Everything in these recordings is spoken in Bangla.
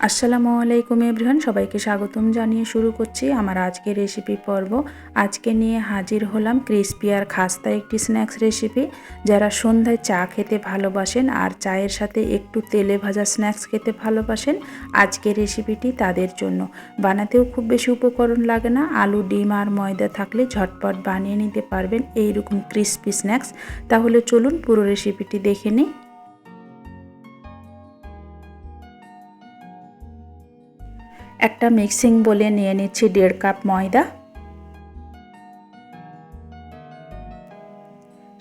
আসসালামু আলাইকুম এভরিওয়ান, সবাইকে স্বাগতম জানিয়ে শুরু করছি আমার আজকের রেসিপি পর্ব। আজকে নিয়ে হাজির হলাম ক্রিসপি আর খাস্তা একটি স্ন্যাক্স রেসিপি যারা সন্ধ্যায় চা খেতে ভালোবাসেন আর চায়ের সাথে একটু তেলে ভাজা স্ন্যাক্স খেতে ভালোবাসেন, আজকের রেসিপিটি তাদের জন্য। বানাতেও খুব বেশি উপকরণ লাগে না, আলু, ডিম আর ময়দা থাকলে ঝটপট বানিয়ে নিতে পারবেন এইরকম ক্রিসপি স্ন্যাক্স তাহলে চলুন পুরো রেসিপিটি দেখে নিই। একটা মিক্সিং বলে নিয়ে নিচ্ছি দেড় কাপ ময়দা।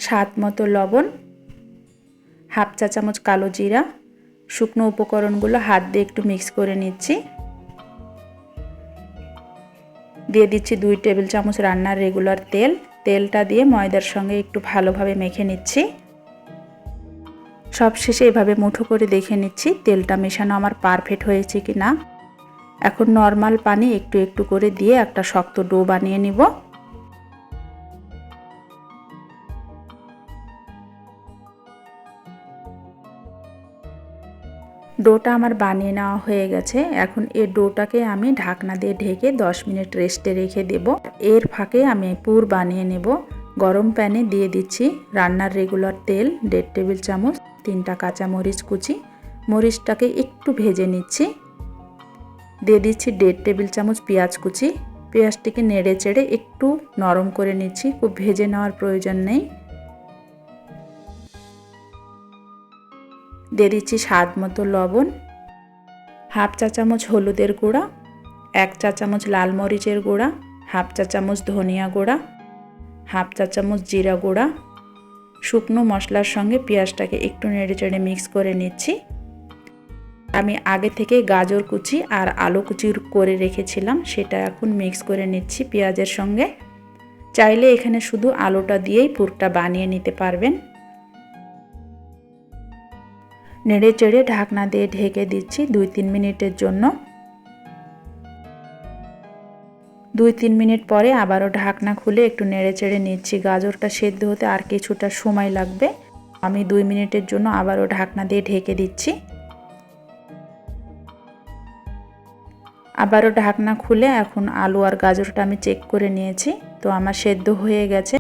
স্বাদ মতো লবণ, হাফ চা চামচ কালো জিরা, শুকনো উপকরণগুলো হাত দিয়ে একটু মিক্স করে নিচ্ছি। দিয়ে দিচ্ছি দুই টেবিল চামচ রান্নার রেগুলার তেল। তেলটা দিয়ে ময়দার সঙ্গে একটু ভালোভাবে মেখে নিচ্ছি। সবশেষে এভাবে মুঠো করে দেখে নিচ্ছি তেলটা মেশানো আমার পারফেক্ট হয়েছে কি না এখন নর্মাল পানি একটু একটু করে দিয়ে একটা শক্ত ডো বানিয়ে নিব। ডোটা আমার বানিয়ে নেওয়া হয়ে গেছে। এখন এই ডোটাকে আমি ঢাকনা দিয়ে ঢেকে 10 মিনিট রেস্টে রেখে দেব। এর ফাঁকে আমি পুর বানিয়ে নেব। গরম প্যানে দিয়ে দিচ্ছি রান্নার রেগুলার তেল, দেড় টেবিল চামচ, তিনটা কাঁচা মরিচ কুচি। মরিচটাকে একটু ভেজে নিচ্ছি। দিয়ে দিচ্ছি দেড় টেবিল চামচ পেঁয়াজ কুচি। পেঁয়াজটিকে নেড়ে চেড়ে একটু নরম করে নিচ্ছি, খুব ভেজে নেওয়ার প্রয়োজন নেই। দিয়ে দিচ্ছি স্বাদ মতো লবণ, হাফ চা চামচ হলুদের গুঁড়া, এক চা চামচ লাল মরিচের গুঁড়া, হাফ চা চামচ ধনিয়া গুঁড়া, হাফ চা চামচ জিরা গুঁড়া। শুকনো মশলার সঙ্গে পেঁয়াজটাকে একটু নেড়ে চেড়ে মিক্স করে নিচ্ছি। আমি আগে থেকে গাজর কুচি আর আলু কুচি করে রেখেছিলাম, সেটা এখন মিক্স করে নিচ্ছি পেঁয়াজের সঙ্গে। চাইলে এখানে শুধু আলুটা দিয়েই পুরটা বানিয়ে নিতে পারবেন। নেড়ে চেড়ে ঢাকনা দিয়ে ঢেকে দিচ্ছি দুই তিন মিনিটের জন্য। দুই তিন মিনিট পরে আবারও ঢাকনা খুলে একটু নেড়ে চেড়ে নিচ্ছি। গাজরটা সেদ্ধ হতে আর কিছুটা সময় লাগবে। আমি দুই মিনিটের জন্য আবারও ঢাকনা দিয়ে ঢেকে দিচ্ছি। আবারও ঢাকনা খুলে এখন আলু আর গাজরটা আমি চেক করে নিয়েছি। তো আমার সেদ্ধ হয়ে গেছে।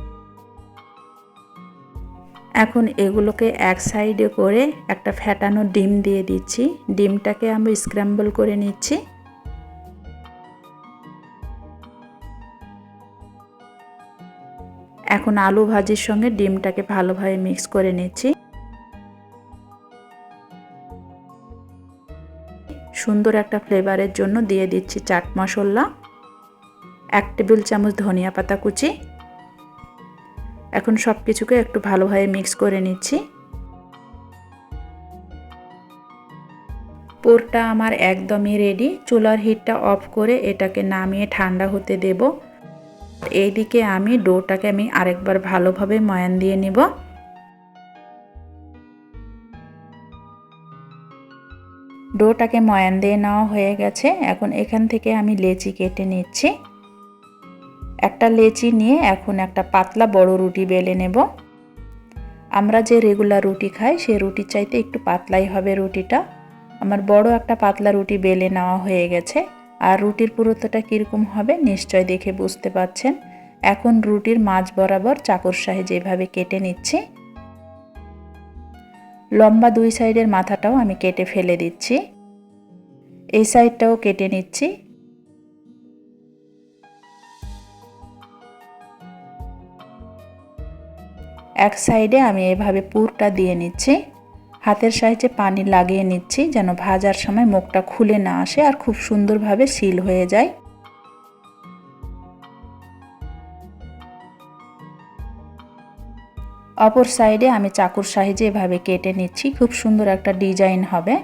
এখন এগুলোকে এক সাইডে করে একটা ফ্যাটানো ডিম দিয়ে দিচ্ছি। ডিমটাকে আমি স্ক্র্যাম্বল করে নিচ্ছি। এখন আলু ভাজির সঙ্গে ডিমটাকে ভালোভাবে মিক্স করে নিচ্ছি। সুন্দর একটা ফ্লেভারের জন্য দিয়ে দিচ্ছি চাট মশলা, এক টেবিল চামচ ধনিয়া পাতা কুচি। এখন সব কিছুকে একটু ভালোভাবে মিক্স করে নিচ্ছি। পোরটা আমার একদমই রেডি চুলার হিটটা অফ করে এটাকে নামিয়ে ঠান্ডা হতে দেব। এইদিকে আমি ডোটাকে আমি আরেকবার ভালোভাবে ময়ান দিয়ে নিব। ডোটাকে ময়ান দিয়ে নেওয়া হয়ে গেছে। এখন এখান থেকে আমি লেচি কেটে নিচ্ছি। একটা লেচি নিয়ে এখন একটা পাতলা বড় রুটি বেলে নেব। আমরা যে রেগুলার রুটি খাই, সে রুটির চাইতে একটু পাতলাই হবে রুটিটা। আমার বড় একটা পাতলা রুটি বেলে নেওয়া হয়ে গেছে। আর রুটির পুরোতটা কীরকম হবে নিশ্চয় দেখে বুঝতে পাচ্ছেন এখন রুটির মাছ বরাবর চাকর সাহে যেভাবে কেটে নিচ্ছি লম্বা দুই সাইডের মাথাটাও আমি কেটে ফেলে দিচ্ছি। এই সাইডটাও কেটে নিচ্ছি। এক সাইডে আমি এভাবে পুরটা দিয়ে নিচ্ছি। হাতের সাহায্যে পানি লাগিয়ে নিচ্ছি যেন ভাজার সময় মুখটা খুলে না আসে আর খুব সুন্দরভাবে সিল হয়ে যায়। অপর সাইডে আমি চাকুর সাহায্যে এভাবে কেটে নিচ্ছি। খুব সুন্দর একটা ডিজাইন হবে।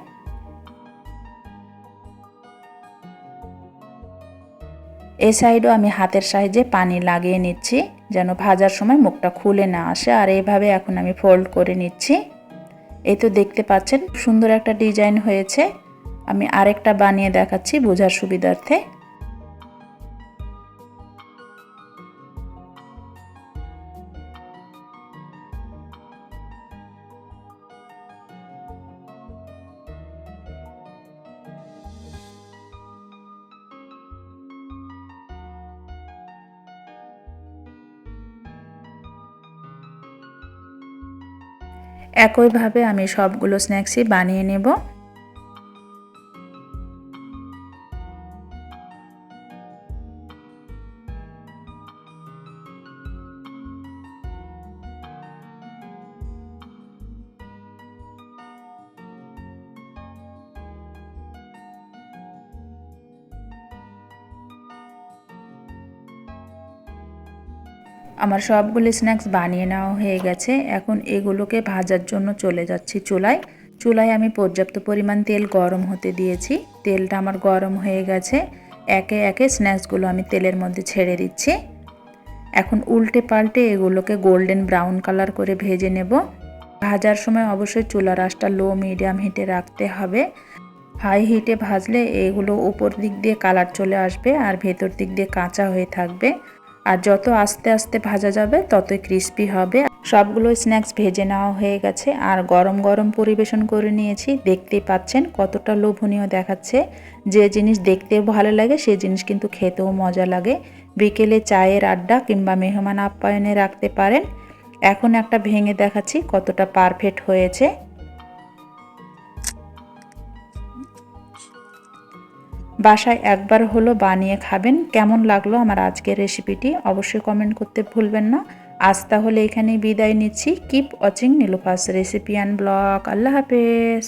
এই সাইডও আমি হাতের সাহায্যে পানি লাগিয়ে নিচ্ছি, যেন ভাজার সময় মুখটা খুলে না আসে। আর এইভাবে এখন আমি ফোল্ড করে নিচ্ছি। এই তো দেখতে পাচ্ছেন সুন্দর একটা ডিজাইন হয়েছে। আমি আরেকটা বানিয়ে দেখাচ্ছি বোঝার সুবিধার্থে। একইভাবে আমি সবগুলো স্ন্যাক্সই বানিয়ে নেব। আমার সবগুলো স্ন্যাক্স বানিয়ে নেওয়া হয়ে গেছে। এখন এগুলোকে ভাজার জন্য চলে যাচ্ছি চুলায়। চুলায় আমি পর্যাপ্ত পরিমাণ তেল গরম হতে দিয়েছি। তেলটা আমার গরম হয়ে গেছে। একে একে স্ন্যাক্সগুলো আমি তেলের মধ্যে ছেড়ে দিচ্ছি। এখন উল্টে পাল্টে এগুলোকে গোল্ডেন ব্রাউন কালার করে ভেজে নেব। ভাজার সময় অবশ্যই চুলার আঁচটা লো মিডিয়াম হিটে রাখতে হবে। হাই হিটে ভাজলে এগুলো উপর দিক দিয়ে কালার চলে আসবে আর ভেতর দিক দিয়ে কাঁচা হয়ে থাকবে। আর যত আস্তে আস্তে ভাজা যাবে, ততই ক্রিস্পি হবে। সবগুলো স্ন্যাক্স ভেজে নেওয়া হয়ে গেছে। আর গরম গরম পরিবেশন করে নিয়েছি। দেখতেই পাচ্ছেন কতটা লোভনীয় দেখাচ্ছে। যে জিনিস দেখতে ভালো লাগে সেই জিনিস কিন্তু খেতেও মজা লাগে। বিকেলে চায়ের আড্ডা কিংবা মেহমান আপ্যায়নে রাখতে পারেন। এখন একটা ভেঙে দেখাচ্ছি কতটা পারফেক্ট হয়েছে। বাসায় একবার হলো বানিয়ে খাবেন। কেমন লাগল আমার আজকের রেসিপিটি অবশ্যই কমেন্ট করতে ভুলবেন না। আজ তাহলে এখানেই বিদায় নিচ্ছি। Keep watching Nilufa's recipe and blog আল্লাহ হাফেজ।